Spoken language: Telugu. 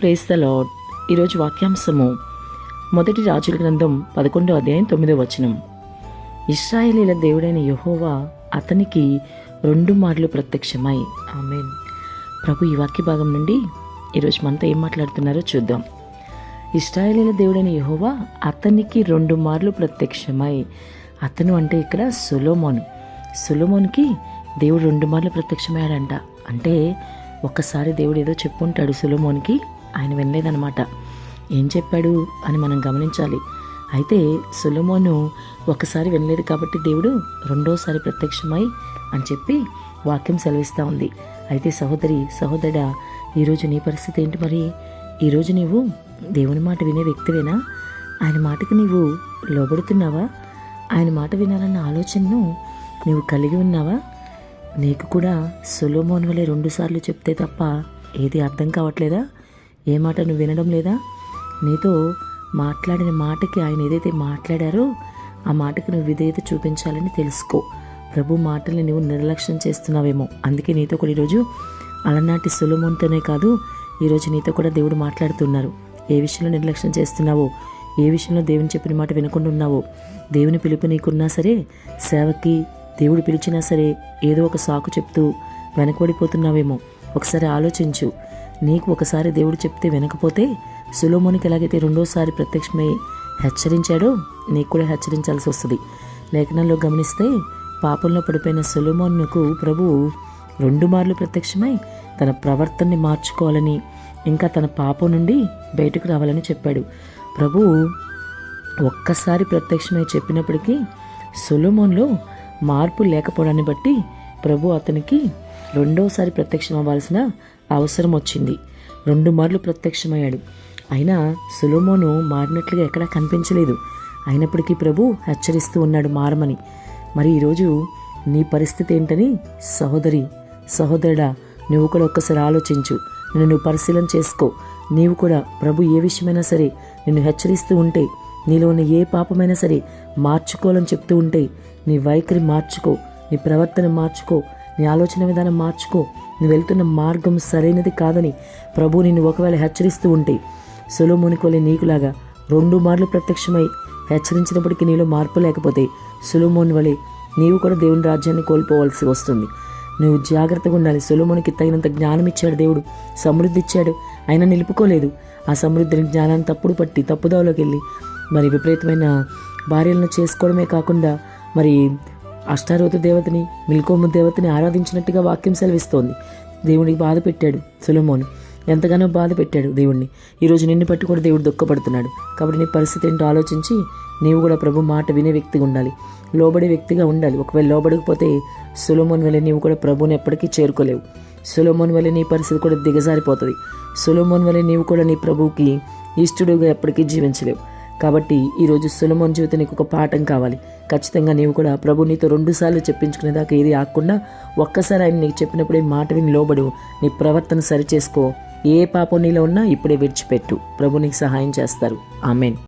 ప్రేస్ ద లాడ్ ఈరోజు వాక్యాంశము మొదటి రాజుల గ్రంథం పదకొండో అధ్యాయం తొమ్మిదో వచనం. ఇస్రాయేలీల దేవుడైన యహోవా అతనికి రెండు మార్లు ప్రత్యక్షమై. ఆమెన్. ప్రభు ఈ వాక్య భాగం నుండి ఈరోజు మనతో ఏం మాట్లాడుతున్నారో చూద్దాం. ఇస్రాయేలీల దేవుడైన యహోవా అతనికి రెండు మార్లు ప్రత్యక్షమై. అతను అంటే ఇక్కడ సులోమోన్. సులోమోన్కి దేవుడు రెండు మార్లు ప్రత్యక్షమయ్యాడంట. అంటే ఒక్కసారి దేవుడు ఏదో చెప్పుంటాడు సులోమోన్కి ఆయన వినలేదన్నమాట. ఏం చెప్పాడు అని మనం గమనించాలి. అయితే సులమోను ఒకసారి వినలేదు కాబట్టి దేవుడు రెండోసారి ప్రత్యక్షమై అని చెప్పి వాక్యం సెలవిస్తూ ఉంది. అయితే సహోదరి సహోదరా ఈరోజు నీ పరిస్థితి ఏంటి మరి? ఈరోజు నీవు దేవుని మాట వినే వ్యక్తివేనా? ఆయన మాటకు నీవు లోబడుతున్నావా? ఆయన మాట వినాలన్న ఆలోచనను నీవు కలిగి ఉన్నావా? నీకు కూడా సులోమోన్ వలె రెండుసార్లు చెప్తే తప్ప ఏది అర్థం కావట్లేదా? ఏ మాట నువ్వు వినడం లేదా? నీతో మాట్లాడిన మాటకి ఆయన ఏదైతే మాట్లాడారో ఆ మాటకి నువ్వు విధేయత చూపించాలని తెలుసుకో. ప్రభు మాటల్ని నువ్వు నిర్లక్ష్యం చేస్తున్నావేమో. అందుకే నీతో కూడా ఈరోజు అలనాటి సులభంతోనే కాదు ఈరోజు నీతో కూడా దేవుడు మాట్లాడుతున్నారు. ఏ విషయంలో నిర్లక్ష్యం చేస్తున్నావో ఏ విషయంలో దేవుని చెప్పిన మాట వినకుండా ఉన్నావో దేవుని పిలుపు నీకున్నా సరే సేవకి దేవుడు పిలిచినా సరే ఏదో ఒక సాకు చెప్తూ వెనకబడిపోతున్నావేమో. ఒకసారి ఆలోచించు. నీకు ఒకసారి దేవుడు చెప్తే వినకపోతే సులోమోనికి ఎలాగైతే రెండోసారి ప్రత్యక్షమై హెచ్చరించాడో నీకు కూడా హెచ్చరించాల్సి వస్తుంది. లేఖనంలో గమనిస్తే పాపంలో పడిపోయిన సులోమోనుకు ప్రభువు రెండు మార్లు ప్రత్యక్షమై తన ప్రవర్తనని మార్చుకోవాలని ఇంకా తన పాపం నుండి బయటకు రావాలని చెప్పాడు. ప్రభువు ఒక్కసారి ప్రత్యక్షమై చెప్పినప్పటికీ సొలోమోన్లో మార్పు లేకపోవడాన్ని బట్టి ప్రభు అతనికి రెండోసారి ప్రత్యక్షం అవ్వాల్సిన అవసరం వచ్చింది రెండు మార్లు ప్రత్యక్షమయ్యాడు. అయినా సులోమోను మారినట్లుగా ఎక్కడా కనిపించలేదు. అయినప్పటికీ ప్రభు హెచ్చరిస్తూ ఉన్నాడు మారమని. మరి ఈరోజు నీ పరిస్థితి ఏంటని సహోదరి సహోదరుడా నువ్వు కూడా ఒక్కసారి ఆలోచించు. నిన్ను నువ్వు పరిశీలన చేసుకో. నీవు కూడా ప్రభు ఏ విషయమైనా సరే నిన్ను హెచ్చరిస్తూ ఉంటే నీలో ఉన్న ఏ పాపమైనా సరే మార్చుకోవాలని చెప్తూ ఉంటే నీ వైఖరి మార్చుకో నీ ప్రవర్తన మార్చుకో నీ ఆలోచన విధానం మార్చుకో. నువ్వు వెళ్తున్న మార్గం సరైనది కాదని ప్రభు నిన్ను ఒకవేళ హెచ్చరిస్తూ ఉంటే సులోమునికి వలె నీకులాగా రెండు మార్లు ప్రత్యక్షమై హెచ్చరించినప్పటికీ నీలో మార్పు లేకపోతే సులోమోని వలె నీవు కూడా దేవుని రాజ్యాన్ని కోల్పోవలసి వస్తుంది. నువ్వు జాగ్రత్తగా ఉండాలి. సులోమునికి తగినంత జ్ఞానం ఇచ్చాడు దేవుడు. సమృద్ధి ఇచ్చాడు. అయినా నిలుపుకోలేదు. ఆ సమృద్ధిని జ్ఞానాన్ని తప్పుడు పట్టి తప్పుదావలోకి వెళ్ళి మరి విపరీతమైన భార్యలను చేసుకోవడమే కాకుండా మరి అష్టారోత దేవతని మిల్కోము దేవతని ఆరాధించినట్టుగా వాక్యం సెలవిస్తోంది. దేవుడికి బాధ పెట్టాడు సులమోను. ఎంతగానో బాధ పెట్టాడు దేవుణ్ణి. ఈరోజు నిన్ను పట్టి కూడా దేవుడు దుఃఖపడుతున్నాడు. కాబట్టి నీ పరిస్థితి ఏంటో ఆలోచించి నీవు కూడా ప్రభు మాట వినే వ్యక్తిగా ఉండాలి. లోబడే వ్యక్తిగా ఉండాలి. ఒకవేళ లోబడకపోతే సులోమోన్ వల్ల నీవు కూడా ప్రభుని ఎప్పటికీ చేరుకోలేవు. సులోమోన్ వల్ల నీ పరిస్థితి కూడా దిగజారిపోతుంది. సులోమోన్ వల్ల నీవు కూడా నీ ప్రభువుకి ఇష్టడుగా ఎప్పటికీ జీవించలేవు. కాబట్టి ఈరోజు సులమోన్ జీవితం నీకు ఒక పాఠం కావాలి. ఖచ్చితంగా నీవు కూడా ప్రభు నీతో రెండుసార్లు చెప్పించుకునేదాకా ఏది ఆకుండా ఒక్కసారి ఆయన నీకు చెప్పినప్పుడే మాట విని లోబడు నీ ప్రవర్తన సరిచేసుకో. ఏ పాపం నీలో ఉన్నా ఇప్పుడే విడిచిపెట్టు. ప్రభు నీకు సహాయం చేస్తారు. ఆమెన్.